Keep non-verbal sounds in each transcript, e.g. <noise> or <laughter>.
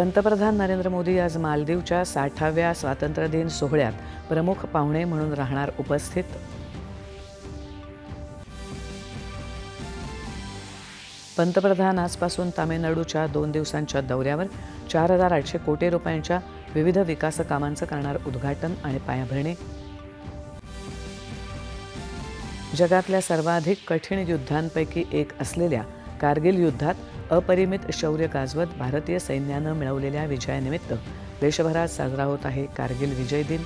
पंतप्रधान नरेंद्र मोदी आज मालदीवच्या साठाव्या स्वातंत्र्यदिन सोहळ्यात प्रमुख पाहुणे म्हणून राहणार उपस्थित. पंतप्रधान आजपासून तामिळनाडूच्या दोन दिवसांच्या दौऱ्यावर चार हजार आठशे कोटी रुपयांच्या विविध विकास कामांचं करणार उद्घाटन आणि पायाभरणी. जगातल्या सर्वाधिक कठीण युद्धांपैकी एक असलेल्या कारगिल युद्धात अपरिमित शौर्य गाजवत भारतीय सैन्यानं मिळवलेल्या विजयानिमित्त देशभरात साजरा होत आहे कारगिल विजय दिन.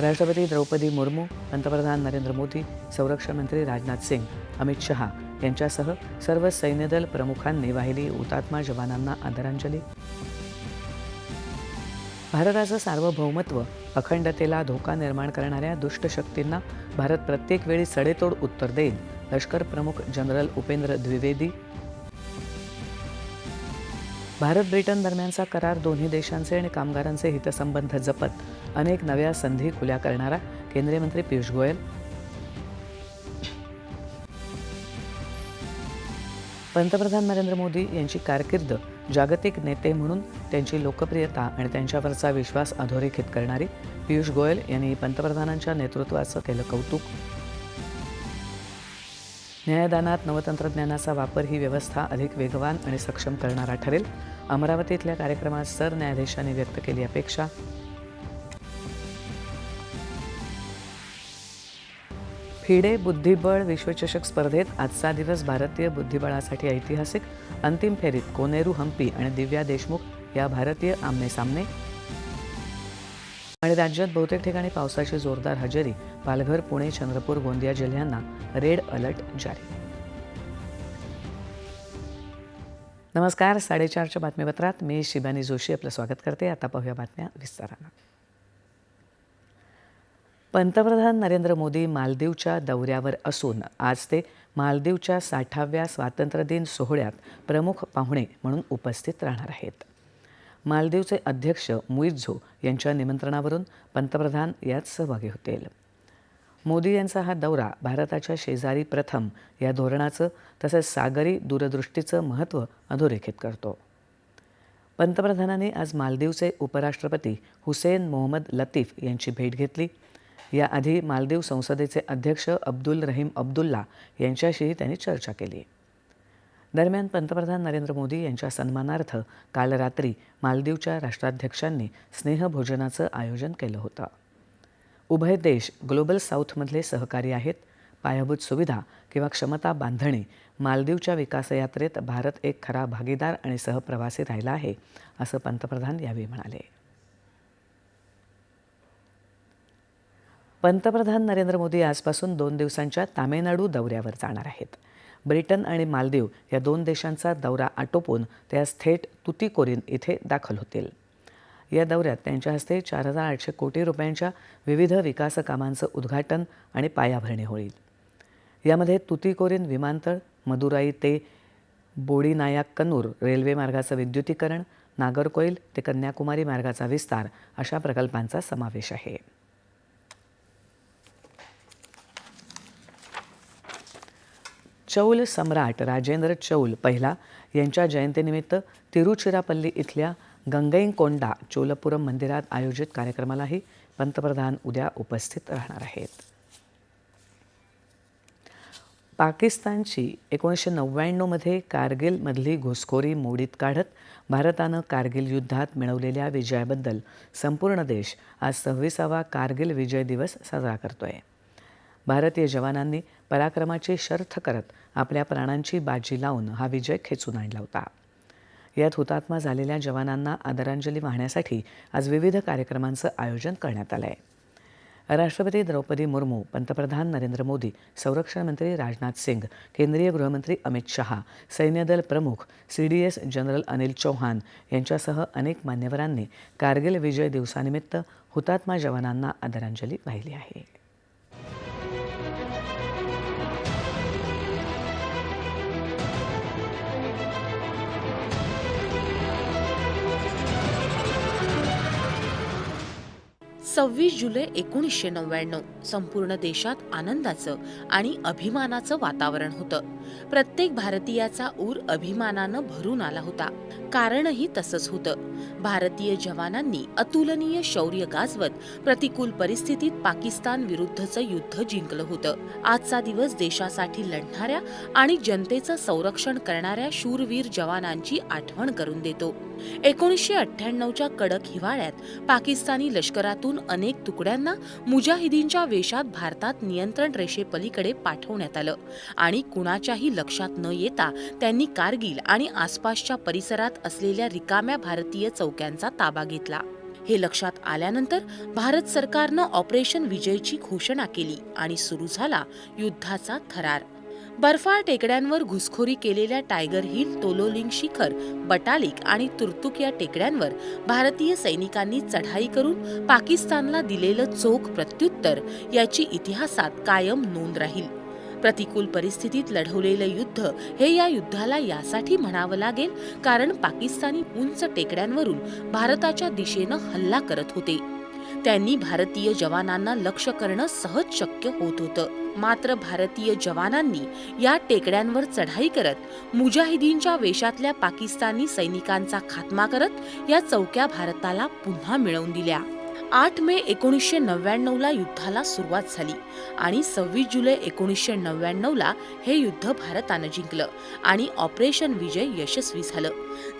राष्ट्रपती द्रौपदी मुर्मू पंतप्रधान नरेंद्र मोदी संरक्षण मंत्री राजनाथ सिंग अमित शहा यांच्यासह सर्व सैन्यदल प्रमुखांनी वाहिली हुतात्मा जवानांना आदरांजली. भारताचं सार्वभौमत्व अखंडतेला धोका निर्माण करणाऱ्या दुष्ट शक्तींना भारत प्रत्येक वेळी सडेतोड उत्तर देईल लष्कर प्रमुख जनरल उपेंद्र द्विवेदी भारत ब्रिटन दरम्यानचा करार दोन्ही देशांचे आणि कामगारांचे हितसंबंध जपत अनेक नव्या संधी खुल्या करणारा केंद्रीय मंत्री पियुष गोयल. पंतप्रधान नरेंद्र मोदी यांची कारकीर्द जागतिक नेते म्हणून त्यांची लोकप्रियता आणि त्यांच्यावरचा विश्वास अधोरेखित करणारी पियुष गोयल यांनी पंतप्रधानांच्या नेतृत्वाचं केलं कौतुक. न्यायदानात नवतंत्रज्ञानाचा वापर ही व्यवस्था अधिक वेगवान आणि सक्षम करणारा ठरेल. अमरावतीतल्या कार्यक्रमात सरन्यायाधीशांनी व्यक्त केली अपेक्षा. फिडे बुद्धिबळ विश्वचषक स्पर्धेत आजचा दिवस भारतीय बुद्धिबळासाठी ऐतिहासिक. अंतिम फेरीत कोनेरू हम्पी आणि दिव्या देशमुख या भारतीय आमने सामने आणि राज्यात बहुतेक ठिकाणी पावसाची जोरदार हजेरी. पालघर पुणे चंद्रपूर गोंदिया जिल्ह्यांना रेड अलर्ट जारी. नमस्कार साडेचारच्या बातमीपत्रात मी शिबानी जोशी आपलं स्वागत करते. आता पाहूया बातम्या विस्तारानं. पंतप्रधान नरेंद्र मोदी मालदीवच्या दौऱ्यावर असून आज ते मालदीवच्या साठाव्या स्वातंत्र्यदिन सोहळ्यात प्रमुख पाहुणे म्हणून उपस्थित राहणार आहेत. मालदीवचे अध्यक्ष मुइझो यांच्या निमंत्रणावरून पंतप्रधान यात सहभागी होतील. मोदी यांचा हा दौरा भारताच्या शेजारी प्रथम या धोरणाचं तसंच सागरी दूरदृष्टीचं महत्त्व अधोरेखित करतो. पंतप्रधानांनी आज मालदीवचे उपराष्ट्रपती हुसेन मोहम्मद लतीफ यांची भेट घेतली. याआधी मालदीव संसदेचे अध्यक्ष अब्दुल रहीम अब्दुल्ला यांच्याशीही त्यांनी चर्चा केली. दरम्यान पंतप्रधान नरेंद्र मोदी यांच्या सन्मानार्थ काल रात्री मालदीवच्या राष्ट्राध्यक्षांनी स्नेहभोजनाचं आयोजन केलं होतं. उभय देश ग्लोबल साऊथमधले सहकारी आहेत पायाभूत सुविधा किंवा क्षमता बांधणे मालदीवच्या विकासयात्रेत भारत एक खरा भागीदार आणि सहप्रवासी राहिला आहे असं पंतप्रधान यावेळी म्हणाले. पंतप्रधान नरेंद्र मोदी आजपासून दोन दिवसांच्या तामिळनाडू दौऱ्यावर जाणार आहेत. ब्रिटन आणि मालदीव या दोन देशांचा दौरा आटोपून ते आज थेट तुतीकोरीन इथे दाखल होतील. या दौऱ्यात त्यांच्या हस्ते चार हजार आठशे कोटी रुपयांच्या विविध विकास कामांचं उद्घाटन आणि पायाभरणी होईल. यामध्ये तुतीकोरीन विमानतळ मदुराई ते बोडीनायाक कन्नूर रेल्वे मार्गाचं विद्युतीकरण नागरकोईल ते कन्याकुमारी मार्गाचा विस्तार अशा प्रकल्पांचा समावेश आहे. चौल सम्राट राजेंद्र चौल पहिला यांच्या जयंतीनिमित्त तिरुचिरापल्ली इथल्या गंगईकोंडा चोलपुरम मंदिरात आयोजित कार्यक्रमालाही पंतप्रधान उद्या उपस्थित राहणार आहेत. पाकिस्तानची एकोणीसशे नव्याण्णवमध्ये कारगिलमधली घुसखोरी मोडीत काढत भारतानं कारगिल युद्धात मिळवलेल्या विजयाबद्दल संपूर्ण देश आज सव्वीसावा कारगिल विजय दिवस साजरा करतो आहे भारतीय जवानांनी पराक्रमाची शर्थ करत आपल्या प्राणांची बाजी लावून हा विजय खेचून आणला होता. यात हुतात्मा झालेल्या जवानांना आदरांजली वाहण्यासाठी आज विविध कार्यक्रमांचं आयोजन करण्यात आलं आहे राष्ट्रपती द्रौपदी मुर्मू पंतप्रधान नरेंद्र मोदी संरक्षण मंत्री राजनाथ सिंग केंद्रीय गृहमंत्री अमित शहा सैन्यदल प्रमुख C D S general Anil Chauhan यांच्यासह अनेक मान्यवरांनी कारगिल विजय दिवसानिमित्त हुतात्मा जवानांना आदरांजली वाहिली आहे. सव्वीस जुलै एकोणीसशे नव्याण्णव. संपूर्ण देशात आनंदाचं आणि अभिमानाचं वातावरण होतं. प्रत्येक भारतीयाचा ऊर अभिमानानं भरून आला होता. कारणही तसंच होतं. भारतीय जवानांनी अतुलनीय शौर्य गाजवत प्रतिकूल परिस्थितीत पाकिस्तान विरुद्धचं युद्ध जिंकलं होतं. आजचा दिवस देशासाठी लढणाऱ्या आणि जनतेचं संरक्षण करणाऱ्या शूरवीर जवानांची आठवण करून देतो. एकोणीसशे अठ्ठ्याण्णवच्या कडक हिवाळ्यात पाकिस्तानी लष्करातून अनेक तुकड्यांना मुजाहिदींच्या वेशात भारतात नियंत्रण रेषेपलीकडे पाठवण्यात आलं. आणि कुणाच्याही लक्षात न येता त्यांनी कारगिल आणि आसपासच्या परिसरात असलेल्या रिकाम्या भारतीय चौक्यांचा ताबा घेतला. हे लक्षात आल्यानंतर भारत सरकारनं ऑपरेशन विजयची घोषणा केली आणि सुरू झाला युद्धाचा थरार. बर्फाळ टेकड्यांवर घुसखोरी केलेल्या टायगर हिल तोलोलिंग शिखर बटालिक आणि तुर्तुक या टेकड्यांवर भारतीय सैनिकांनी चढाई करून पाकिस्तानला दिलेलं चोख प्रत्युत्तर याची इतिहासात कायम नोंद राहील. प्रतिकूल परिस्थितीत लढवलेलं युद्ध हे या युद्धाला यासाठी म्हणावं लागेल कारण पाकिस्तानी उंच टेकड्यांवरून भारताच्या दिशेनं हल्ला करत होते. त्यांनी भारतीय जवानांना लक्ष करणं सहज शक्य होत होतं. मात्र भारतीय जवानांनी या टेकड्यांवर चढाई करत मुजाहिदीनच्या वेशातल्या पाकिस्तानी सैनिकांचा खात्मा करत या चौक्या भारताला पुन्हा मिळवून दिल्या. आठ मे एकोणीसशे नव्याण्णवला युद्धाला सुरुवात झाली आणि सव्वीस जुलै एकोणीसशे नव्याण्णवला हे युद्ध भारतानं जिंकलं आणि ऑपरेशन विजय यशस्वी झालं.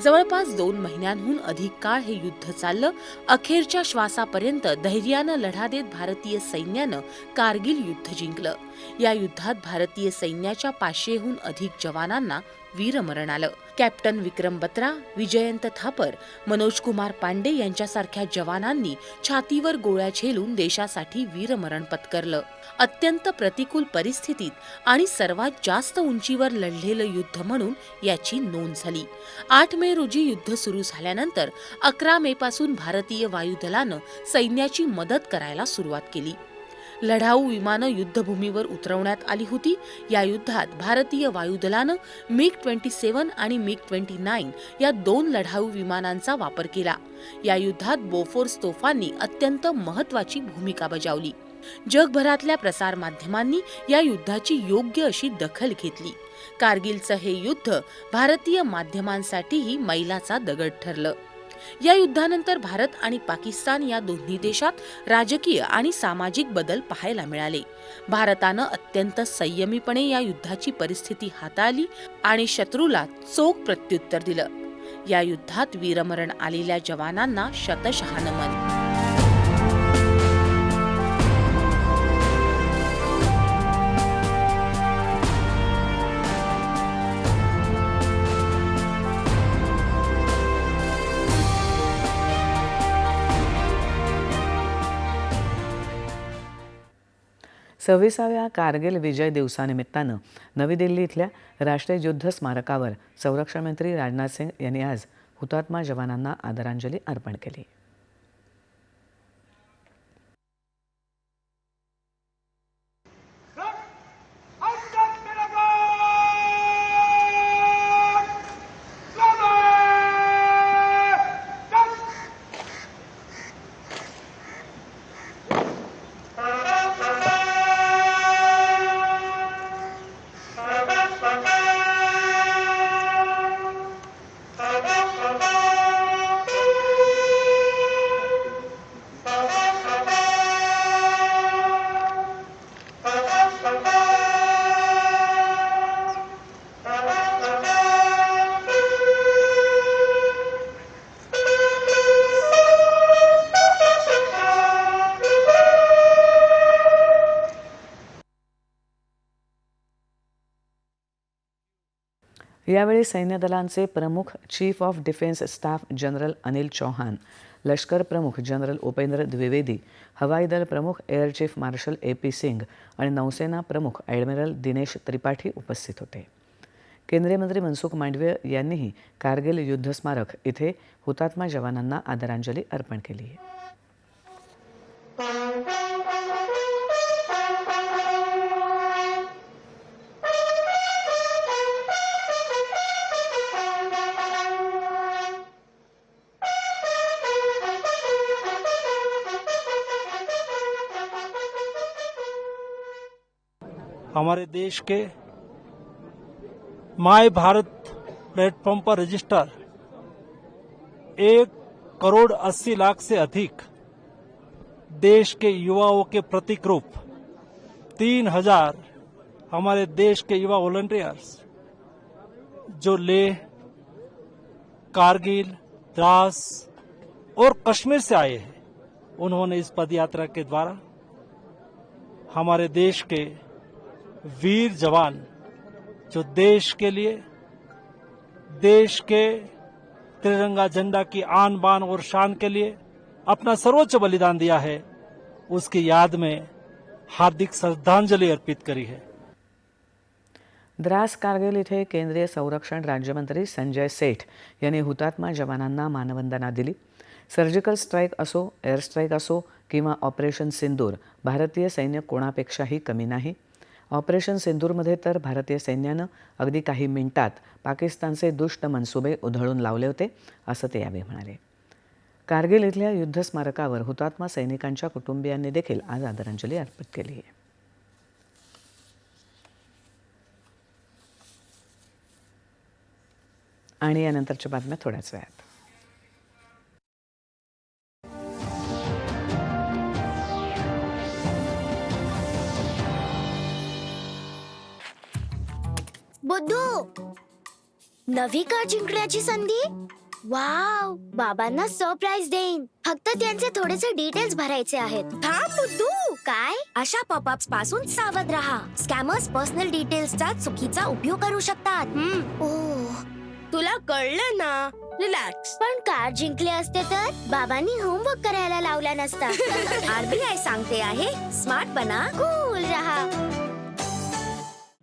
जवळपास दोन महिन्यांहून अधिक काळ हे युद्ध चाललं. अखेरच्या श्वासापर्यंत धैर्यानं लढा देत भारतीय सैन्यानं कारगिल युद्ध जिंकलं. या युद्धात भारतीय सैन्याच्या पाचशेहून अधिक जवानांना वीरमरण आलं. कॅप्टन विक्रम बत्रा विजयंत थापर मनोज कुमार पांडे यांच्यासारख्या जवानांनी छातीवर गोळ्या झेलून देशासाठी वीरमरण पत्करलं. अत्यंत प्रतिकूल परिस्थितीत आणि सर्वात जास्त उंचीवर लढलेलं युद्ध म्हणून याची नोंद झाली. आज आठ मे रोजी युद्ध सुरू झाल्यानंतर अकरा मे पासून भारतीय वायुदलानं सैन्याची मदत करायला सुरुवात केली. लढाऊ विमानं युद्धभूमीवर उतरवण्यात आली होती. या युद्धात भारतीय वायुदलानं मिग ट्वेंटी सेव्हन आणि मिग ट्वेंटी नाईन या दोन लढाऊ विमानांचा वापर केला. या युद्धात बोफोर्स तोफांनी अत्यंत महत्वाची भूमिका बजावली. जगभरातल्या प्रसारमाध्यमांनी या युद्धाची योग्य अशी दखल घेतली. कारगिलचं हे युद्ध भारतीय माध्यमांसाठीही मैलाचा दगड ठरलं. या युद्धानंतर भारत आणि पाकिस्तान या दोन्ही देशात राजकीय आणि सामाजिक बदल पाहायला मिळाले. भारतानं अत्यंत संयमीपणे या युद्धाची परिस्थिती हाताळली आणि शत्रूला चोख प्रत्युत्तर दिलं. या युद्धात वीरमरण आलेल्या जवानांना शतशः नमन सव्वीसाव्या कारगिल विजय दिवसानिमित्तानं नवी दिल्ली इथल्या राष्ट्रीय युद्ध स्मारकावर संरक्षण मंत्री राजनाथ सिंग यांनी आज हुतात्मा जवानांना आदरांजली अर्पण केली. यावेळी सैन्य दलांचे प्रमुख chief of defence staff general Anil Chauhan लष्कर प्रमुख जनरल उपेंद्र द्विवेदी हवाई दल प्रमुख air chief marshal A P Singh आणि नौसेना प्रमुख ॲडमिरल दिनेश त्रिपाठी उपस्थित होते. केंद्रीय मंत्री मनसुख मांडवीय यांनीही कारगिल युद्ध स्मारक इथे हुतात्मा जवानांना आदरांजली अर्पण केली आहे. हमारे देश के माय भारत प्लेटफॉर्म पर रजिस्टर एक करोड़ अस्सी लाख से अधिक देश के युवाओं के प्रतीक रूप, तीन हज़ार हमारे देश के युवा वॉलंटियर्स जो लेह कारगिल, द्रास और कश्मीर से आए हैं, उन्होंने इस पदयात्रा के द्वारा हमारे देश के वीर जवान जो देश के लिए देश के तिरंगा झंडा की आन बान और शान के लिए अपना सर्वोच्च बलिदान दिया है उसकी याद में हार्दिक श्रद्धांजलि अर्पित करी है। द्रास कारगिल इथे केंद्रीय संरक्षण राज्यमंत्री संजय सेठ यांनी हुतात्मा जवानांना मानवंदना दिली. सर्जिकल स्ट्राईक असो एअर स्ट्राईक असो किंवा ऑपरेशन सिंदूर भारतीय सैन्य कोणापेक्षाही कमी नाही. ऑपरेशन सिंदूरमध्ये तर भारतीय सैन्यानं अगदी काही मिनिटात पाकिस्तानचे दुष्ट मनसुबे उधळून लावले होते असं ते यावेळी म्हणाले. कारगिल इथल्या युद्धस्मारकावर हुतात्मा सैनिकांच्या कुटुंबियांनी देखील आज आदरांजली अर्पित केली आहे. आणि यानंतरच्या बातम्या थोड्याच वेळात. बुद्धू! नवी कार जिंकण्याची संधी? वाव! बाबांना सरप्राईज देईन. फक्त त्यांचे थोडेसे डिटेल्स भरायचे आहेत. थांब बुद्धू! काय? अशा पॉपअप्सपासून सावध राहा. स्कॅमर्स पर्सनल डिटेल्सचा चुकीचा उपयोग करू शकतात. ओह तुला कळलं ना? रिलॅक्स पण कार जिंकले असते तर? बाबांनी होमवर्क करायला लावला नसता. <laughs> आरबीआय सांगते आहे स्मार्ट बना. कूल राहा.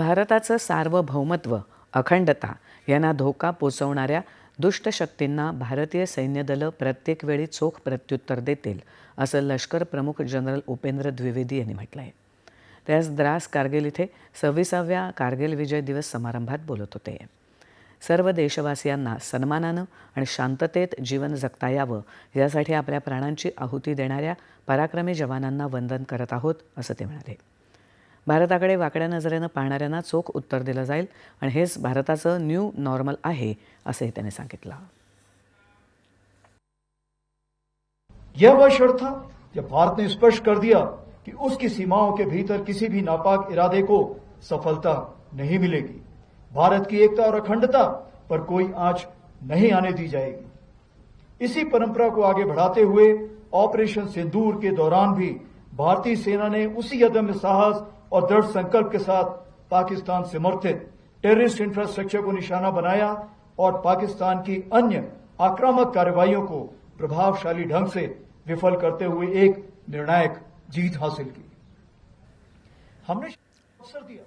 भारताचं सार्वभौमत्व अखंडता यांना धोका पोचवणाऱ्या दुष्टशक्तींना भारतीय सैन्य दलं प्रत्येक वेळी चोख प्रत्युत्तर देतील असं लष्कर प्रमुख जनरल उपेंद्र द्विवेदी यांनी म्हटलं आहे त्यास द्रास कारगिल इथे सव्वीसाव्या कारगिल विजय दिवस समारंभात बोलत होते. सर्व देशवासियांना सन्मानानं आणि शांततेत जीवन जगता यावं यासाठी आपल्या प्राणांची आहुती देणाऱ्या पराक्रमी जवानांना वंदन करत आहोत असं ते म्हणाले. भारताकडे वाकड्या नजरेनं पाहणाऱ्यांना चोख उत्तर दिलं जाईल आणि हेच भारताचं न्यू नॉर्मल आहे, असंही त्याने सांगितलं. यह वह क्षण था जब भारत ने स्पष्ट कर दिया कि उसकी सीमाओं के भीतर किसी भी नापाक इरादे को सफलता नहीं मिलेगी। भारत की एकता और अखंडता पर कोई आँच नहीं आने दी जाएगी। इसी परंपरा को आगे बढ़ाते हुए ऑपरेशन सिंदूर के दौरान भी भारतीय सेना ने उसी अदम्य साहस और दृढ़ संकल्प के साथ पाकिस्तान समर्थित टेररिस्ट इंफ्रास्ट्रक्चर को निशाना बनाया और पाकिस्तान की अन्य आक्रामक कार्रवाइयों को प्रभावशाली ढंग से विफल करते हुए एक निर्णायक जीत हासिल की। हमने अवसर दिया।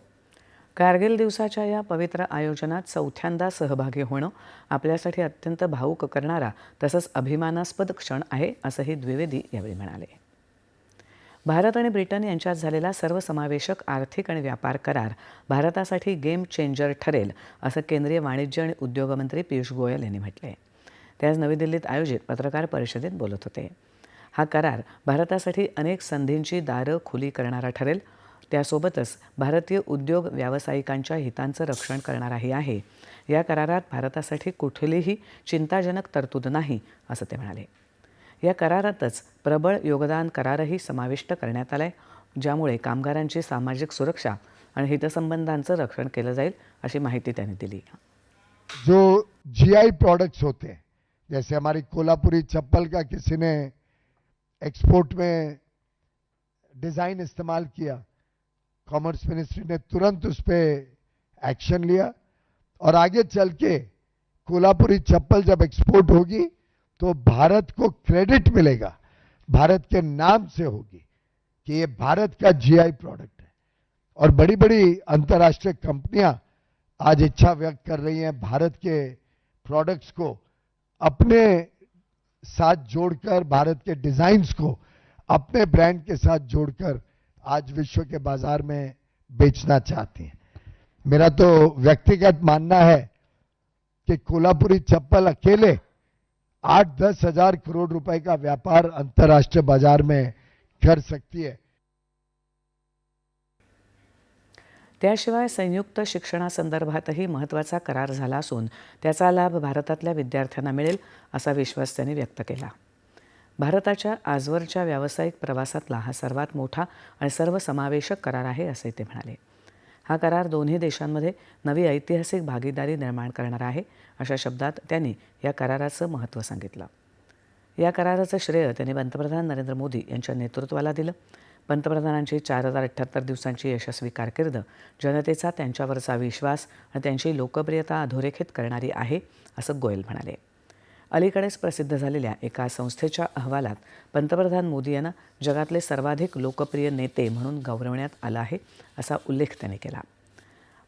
कारगिल दिवसाच्या या पवित्र आयोजनात चौथ्यांदा सहभागी होणं आपल्यासाठी अत्यंत भावुक करणारा तसंच अभिमानास्पद क्षण आहे असंही द्विवेदी यावेळी म्हणाले. भारत आणि ब्रिटन यांच्यात झालेला सर्वसमावेशक आर्थिक आणि व्यापार करार भारतासाठी गेम चेंजर ठरेल असं केंद्रीय वाणिज्य आणि उद्योगमंत्री पियुष गोयल यांनी म्हटलं आहे ते आज नवी दिल्लीत आयोजित पत्रकार परिषदेत बोलत होते. हा करार भारतासाठी अनेक संधींची दारं खुली करणारा ठरेल. त्यासोबतच भारतीय उद्योग व्यावसायिकांच्या हितांचं रक्षण करणाराही आहे. या करारात भारतासाठी कुठलीही चिंताजनक तरतूद नाही असं ते म्हणाले. या करारातच प्रबळ योगदान करारही समाविष्ट करण्यात आलाय ज्यामुळे कामगारांची सामाजिक सुरक्षा आणि हितसंबंधांचं रक्षण केलं जाईल अशी माहिती त्यांनी दिली. जो जी आय प्रोडक्ट्स होते हैं जैसे हमारी कोल्हापुरी चप्पल का किसी ने एक्सपोर्ट में डिज़ाइन इस्तेमाल किया कॉमर्स मिनिस्ट्री ने तुरंत उस पर एक्शन लिया और आगे चल के कोल्हापुरी चप्पल जब एक्सपोर्ट होगी तो भारत को क्रेडिट मिलेगा। भारत के नाम से होगी कि ये भारत का जीआई प्रोडक्ट है। और बड़ी बड़ी अंतर्राष्ट्रीय कंपनियाँ आज इच्छा व्यक्त कर रही हैं भारत के प्रोडक्ट्स को। अपने साथ जोड़कर, भारत के डिजाइन्स को अपने ब्रांड के साथ जोड़कर आज विश्व के बाज़ार में बेचना चाहती हैं। मेरा तो व्यक्तिगत मानना है कि कोल्हापुरी चप्पल अकेले आठ दस हजार करोड़ रुपए का व्यापार अंतर्राष्ट्रीय बाजार में कर सकती है। त्याशिवाय संयुक्त शिक्षणासंदर्भातही महत्त्वाचा करार झाला असून त्याचा लाभ भारतातल्या विद्यार्थ्यांना मिळेल असा विश्वास त्यांनी व्यक्त केला. भारताच्या आजवरच्या व्यावसायिक प्रवासातला हा सर्वात मोठा आणि सर्वसमावेशक करार आहे असे ते म्हणाले. हा करार दोन्ही देशांमध्ये नवी ऐतिहासिक भागीदारी निर्माण करणार आहे अशा शब्दात त्यांनी या कराराचं महत्त्व सांगितलं. या कराराचं श्रेय त्यांनी पंतप्रधान नरेंद्र मोदी यांच्या नेतृत्वाला दिलं. पंतप्रधानांची चार हजार अठ्ठ्याहत्तर दिवसांची यशस्वी कारकीर्द जनतेचा त्यांच्यावरचा विश्वास आणि त्यांची लोकप्रियता अधोरेखित करणारी आहे असं गोयल म्हणाले. अलीकडेच प्रसिद्ध झालेल्या एका संस्थेच्या अहवालात पंतप्रधान मोदी यांना जगातले सर्वाधिक लोकप्रिय नेते म्हणून गौरवण्यात आला आहे असा उल्लेख त्यांनी केला.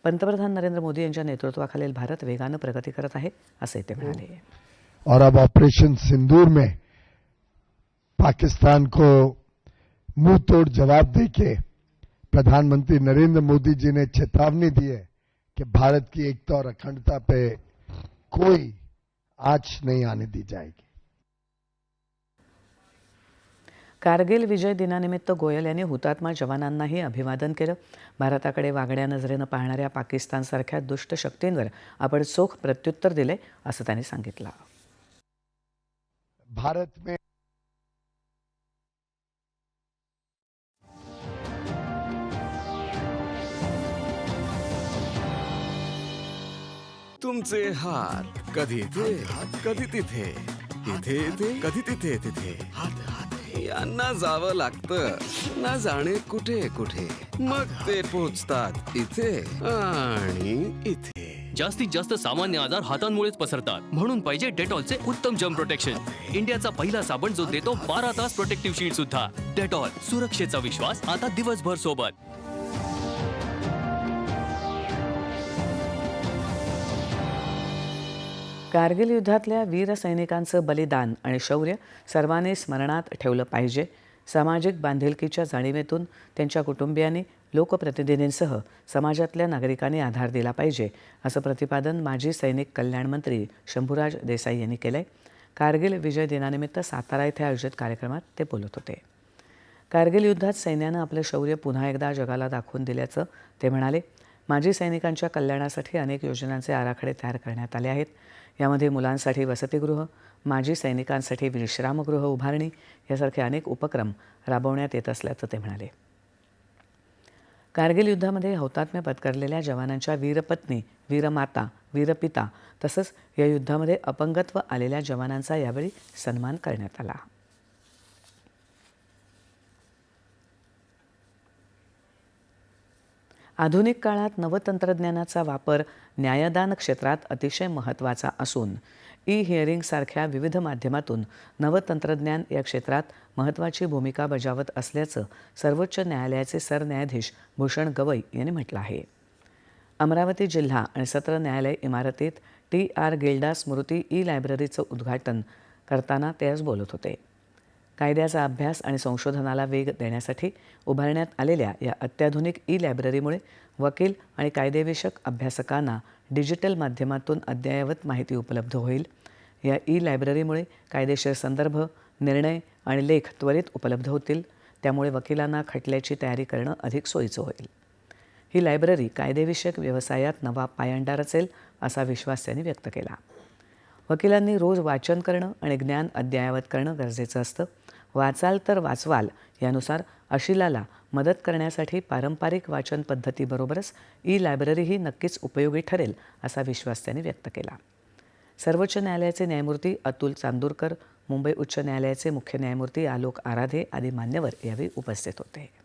पंतप्रधान नरेंद्र मोदी यांच्या नेतृत्वाखालील भारत वेगानं प्रगती करत आहे असे ते म्हणाले. और अब ऑपरेशन सिंदूर में पाकिस्तान को मुंह तोड़ जवाब देके प्रधानमंत्री नरेंद्र मोदी जी ने चेतावनी दी है कि भारत की एकता और अखंडता पे कोई आंच नहीं आने दी जाएगी। कारगिल विजय दिनानिमित्त गोयल यांनी हुतात्मा जवानांनाही अभिवादन केलं. भारताकडे वागड्या नजरेनं पाहणाऱ्या पाकिस्तानसारख्या दुष्ट शक्तींवर आपण चोख प्रत्युत्तर दिले असं त्यांनी सांगितलं. भारत में तुमचे हात कधी इथे? कधी तिथे? इथे इथे कधी तिथे तिथे? यांना जावं लागतं. ना जाणे कुठे कुठे? मग ते पोचतात इथे आणि इथे. जास्तीत जास्त सामान्य आजार हातांमुळेच पसरतात. म्हणून पाहिजे डेटॉलचे उत्तम जम प्रोटेक्शन इंडियाचा पहिला साबण जो देतो बारा तास प्रोटेक्टिव्ह शील्ड सुद्धा. डेटॉल सुरक्षेचा विश्वास आता दिवसभर सोबत. कारगिल युद्धातल्या वीर सैनिकांचं बलिदान आणि शौर्य सर्वांनी स्मरणात ठेवलं पाहिजे. सामाजिक बांधिलकीच्या जाणीवेतून त्यांच्या कुटुंबियांनी लोकप्रतिनिधींसह समाजातल्या नागरिकांनी आधार दिला पाहिजे असं प्रतिपादन माजी सैनिक कल्याण मंत्री शंभूराज देसाई यांनी केलं आहे कारगिल विजय दिनानिमित्त सातारा इथे आयोजित कार्यक्रमात ते बोलत होते. कारगिल युद्धात सैन्यानं आपलं शौर्य पुन्हा एकदा जगाला दाखवून दिल्याचं ते म्हणाले. माजी सैनिकांच्या कल्याणासाठी अनेक योजनांचे आराखडे तयार करण्यात आले आहेत. यामध्ये मुलांसाठी वसतिगृह माजी सैनिकांसाठी विश्रामगृह उभारणी यासारखे अनेक उपक्रम राबवण्यात येत असल्याचं ते म्हणाले. कारगिल युद्धामध्ये हौतात्म्य पत्करलेल्या जवानांच्या वीरपत्नी वीरमाता वीरपिता तसंच या युद्धामध्ये अपंगत्व आलेल्या जवानांचा यावेळी सन्मान करण्यात आला. आधुनिक काळात नवतंत्रज्ञानाचा वापर न्यायदान क्षेत्रात अतिशय महत्त्वाचा असून ई हिअरिंगसारख्या विविध माध्यमातून नवतंत्रज्ञान या क्षेत्रात महत्त्वाची भूमिका बजावत असल्याचं सर्वोच्च न्यायालयाचे सरन्यायाधीश भूषण गवई यांनी म्हटलं आहे. अमरावती जिल्हा आणि सत्र न्यायालय इमारतीत T R Gilda Smriti E लायब्ररीचं उद्घाटन करताना ते आज बोलत होते. कायद्याचा अभ्यास आणि संशोधनाला वेग देण्यासाठी उभारण्यात आलेल्या या अत्याधुनिक ई लायब्ररीमुळे वकील आणि कायदेविषयक अभ्यासकांना डिजिटल माध्यमातून अद्ययावत माहिती उपलब्ध होईल. या ई लायब्ररीमुळे कायदेशीर संदर्भ निर्णय आणि लेख त्वरित उपलब्ध होतील. त्यामुळे वकिलांना खटल्याची तयारी करणं अधिक सोयीचं होईल. ही लायब्ररी कायदेविषयक व्यवसायात नवा पायंडा रचेल असा विश्वास त्यांनी व्यक्त केला. वकिलांनी रोज वाचन करणं आणि ज्ञान अद्ययावत करणं गरजेचं असतं. वाचाल तर वाचवाल यानुसार अशिलाला मदत करण्यासाठी पारंपरिक वाचन पद्धतीबरोबरच ई लायब्ररीही नक्कीच उपयोगी ठरेल असा विश्वास त्यांनी व्यक्त केला. सर्वोच्च न्यायालयाचे न्यायमूर्ती अतुल चांदूरकर मुंबई उच्च न्यायालयाचे मुख्य न्यायमूर्ती आलोक आराधे आदी मान्यवर यावेळी उपस्थित होते.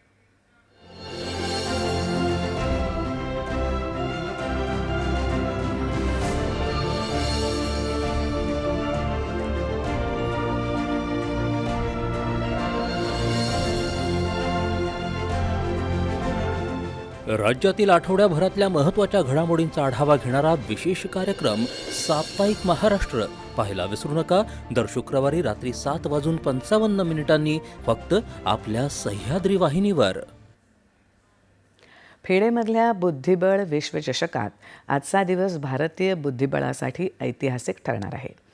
राज्यातील आठवड्याभरातल्या महत्त्वाच्या घडामोडींचा आढावा घेणारा विशेष कार्यक्रम साप्ताहिक महाराष्ट्र. पाहायला विसरू नका. दर शुक्रवारी रात्री सात वाजून पंचावन्न मिनिटांनी फक्त आपल्या सह्याद्री वाहिनीवर. फेडेमधल्या बुद्धिबळ विश्वचषकात आजचा दिवस भारतीय बुद्धिबळासाठी ऐतिहासिक ठरणार आहे.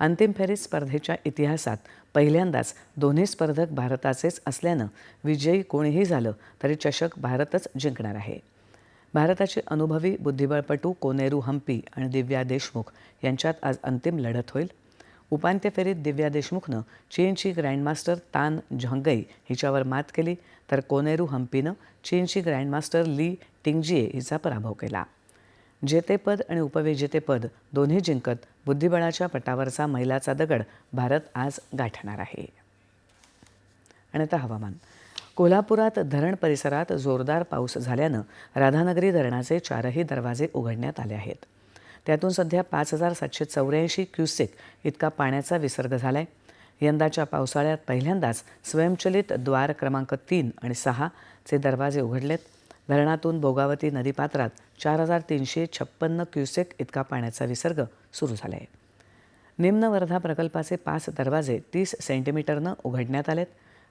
अंतिम फेरीत स्पर्धेच्या इतिहासात पहिल्यांदाच दोन्ही स्पर्धक भारताचेच असल्यानं विजयी कोणीही झालं तरी चषक भारतच जिंकणार आहे. भारताची अनुभवी बुद्धिबळपटू कोनेरू हम्पी आणि दिव्या देशमुख यांच्यात आज अंतिम लढत होईल. उपांत्य फेरीत दिव्या देशमुखनं चीनची ग्रँडमास्टर तान झंगई हिच्यावर मात केली तर कोनेरू हम्पीनं चीनची ग्रँडमास्टर ली टिंगजिए हिचा पराभव केला. जेतेपद आणि उपविजेतेपद दोन्ही जिंकत बुद्धिबळाच्या पटावरचा मैलाचा दगड भारत आज गाठणार आहे. आणि आता हवामान. कोल्हापुरात धरण परिसरात जोरदार पाऊस झाल्यानं राधानगरी धरणाचे चारही दरवाजे उघडण्यात आले आहेत. त्यातून सध्या पाच हजार सातशे चौऱ्याऐंशी क्युसेक इतका पाण्याचा विसर्ग झाला आहे यंदाच्या पावसाळ्यात पहिल्यांदाच स्वयंचलित द्वार क्रमांक तीन आणि सहाचे दरवाजे उघडलेत. धरणातून भोगावती नदीपात्रात चार हजार तीनशे छप्पन्न क्युसेक इतका पाण्याचा विसर्ग सुरू झाला आहे निम्न वर्धा प्रकल्पाचे पाच दरवाजे तीस सेंटीमीटरनं उघडण्यात आलेत.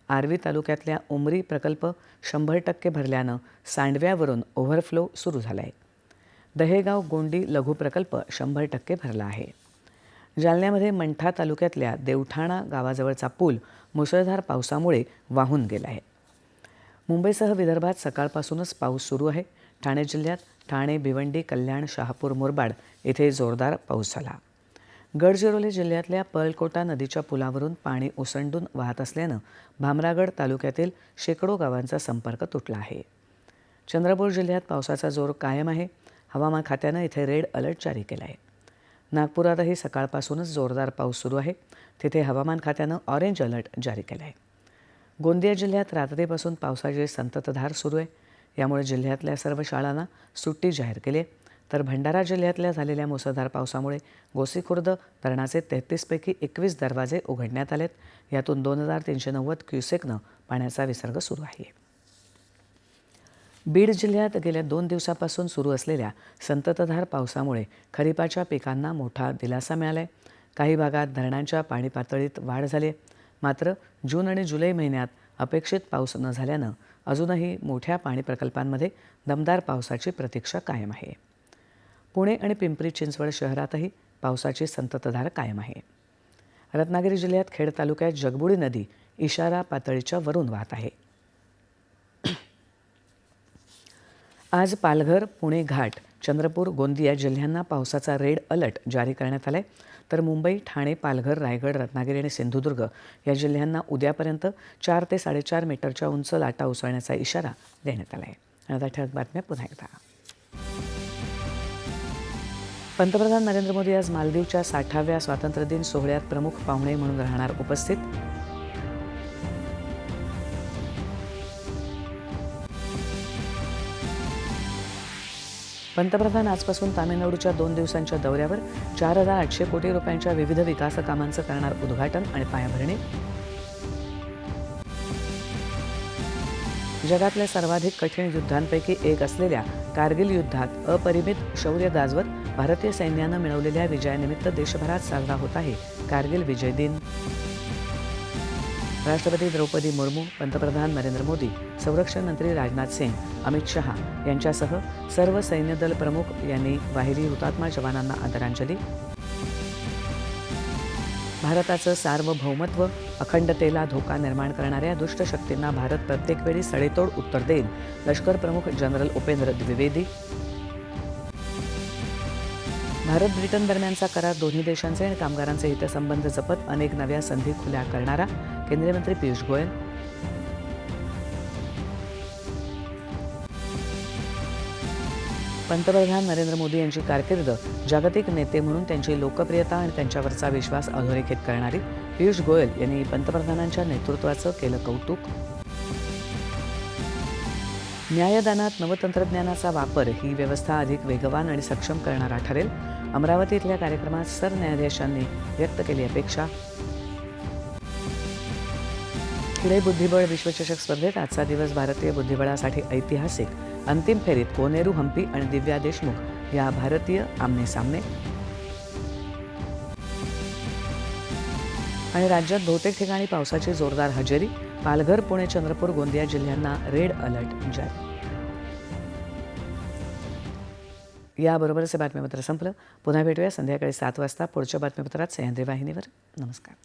आर्वी तालुक्यातल्या उमरी प्रकल्प शंभर टक्के भरल्यानं सांडव्यावरून ओव्हरफ्लो सुरू झाला आहे दहेगाव गोंडी लघु प्रकल्प शंभर टक्के भरला आहे. जालन्यामध्ये मंठा तालुक्यातल्या देवठाणा गावाजवळचा पूल मुसळधार पावसामुळे वाहून गेला आहे मुंबईसह विदर्भात सकाळपासूनच पाऊस सुरू आहे. ठाणे जिल्ह्यात ठाणे भिवंडी कल्याण शहापूर मुरबाड येथे जोरदार पाऊस झाला. गडचिरोली जिल्ह्यातल्या पर्लकोटा नदीच्या पुलावरून पाणी ओसंडून वाहत असल्यानं भामरागड तालुक्यातील शेकडो गावांचा संपर्क तुटला आहे. चंद्रपूर जिल्ह्यात पावसाचा जोर कायम आहे. हवामान खात्यानं इथे रेड अलर्ट जारी केला आहे नागपुरातही सकाळपासूनच जोरदार पाऊस सुरू आहे. तिथे हवामान खात्यानं ऑरेंज अलर्ट जारी केला आहे गोंदिया जिल्ह्यात रात्रीपासून पावसाची संततधार सुरू आहे. यामुळे जिल्ह्यातल्या सर्व शाळांना सुट्टी जाहीर केली आहे. तर भंडारा जिल्ह्यातल्या झालेल्या मुसळधार पावसामुळे गोसीखुर्द धरणाचे तेहतीसपैकी एकवीस दरवाजे उघडण्यात आलेत. यातून दोन हजार तीनशे नव्वद क्युसेकनं पाण्याचा विसर्ग सुरू आहे. बीड जिल्ह्यात गेल्या दोन दिवसापासून सुरू असलेल्या संततधार पावसामुळे खरीपाच्या पिकांना मोठा दिलासा मिळाला आहे काही भागात धरणांच्या पाणी पातळीत वाढ झाली आहे. मात्र जून आणि जुलै महिन्यात अपेक्षित पाऊस न झाल्यानं अजूनही मोठ्या पाणी प्रकल्पांमध्ये दमदार पावसाची प्रतीक्षा कायम आहे. पुणे आणि पिंपरी चिंचवड शहरातही पावसाची संततधार कायम आहे. रत्नागिरी जिल्ह्यात खेड तालुक्यात जगबुडी नदी इशारा पातळीच्या वरून वाहत आहे. आज पालघर पुणे घाट चंद्रपूर गोंदिया जिल्ह्यांना पावसाचा रेड अलर्ट जारी करण्यात आला आहे तर मुंबई ठाणे पालघर रायगड रत्नागिरी आणि सिंधुदुर्ग या जिल्ह्यांना उद्यापर्यंत चार ते साडेचार मीटरच्या उंच लाटा उसळण्याचा इशारा देण्यात आला आहे आता ठळक बातम्या पुन्हा एकदा. पंतप्रधान नरेंद्र मोदी आज मालदीवच्या साठाव्या स्वातंत्र्यदिन सोहळ्यात प्रमुख पाहुणे म्हणून राहणार उपस्थित पंतप्रधान आजपासून तामिळनाडूच्या दोन दिवसांच्या दौऱ्यावर चार हजार आठशे कोटी रुपयांच्या विविध विकास कामांचं करणार उद्घाटन आणि पायाभरणी. जगातल्या सर्वाधिक कठीण युद्धांपैकी एक असलेल्या कारगिल युद्धात अपरिमित शौर्य गाजवत भारतीय सैन्यानं मिळवलेल्या विजयानिमित्त देशभरात साजरा होत आहे कारगिल विजय दिन. राष्ट्रपती द्रौपदी मुर्मू पंतप्रधान नरेंद्र मोदी संरक्षण मंत्री राजनाथ सिंग अमित शहा यांच्यासह सर्व सैन्यदल प्रमुख यांनी वाहिली हुतात्मा जवानांना आदरांजली. भारताचं सार्वभौमत्व अखंडतेला धोका निर्माण करणाऱ्या दुष्ट शक्तींना भारत प्रत्येक वेळी सडेतोड उत्तर देईल लष्कर प्रमुख जनरल उपेंद्र द्विवेदी. भारत ब्रिटन दरम्यानचा करार दोन्ही देशांचे आणि कामगारांचे हितसंबंध जपत अनेक नव्या संधी खुल्या करणारा केंद्रीय मंत्री पियुष गोयल पंतप्रधान नरेंद्र मोदी यांची कारकीर्द जागतिक नेते म्हणून त्यांची लोकप्रियता आणि त्यांच्यावरचा विश्वास अधोरेखित करणारी पियुष गोयल यांनी पंतप्रधानांच्या नेतृत्वाचं केलं कौतुक. न्यायदानात नवतंत्रज्ञानाचा वापर ही व्यवस्था अधिक वेगवान आणि सक्षम करणारा ठरेल. अमरावती इथल्या कार्यक्रमात सरन्यायाधीशांनी व्यक्त केली अपेक्षा पुढे बुद्धिबळ विश्वचषक स्पर्धेत आजचा दिवस भारतीय बुद्धिबळासाठी ऐतिहासिक. अंतिम फेरीत कोनेरू हम्पी आणि दिव्या देशमुख या भारतीय आमने सामने. आणि राज्यात बहुतेक ठिकाणी पावसाची जोरदार हजेरी. पालघर पुणे चंद्रपूर गोंदिया जिल्ह्यांना रेड अलर्ट जारी. याबरोबरच हे बातमीपत्र संपलं. पुन्हा भेटूया संध्याकाळी सात वाजता. पुढच्या बातमीपत्रात सह्याद्री वाहिनीवर. नमस्कार.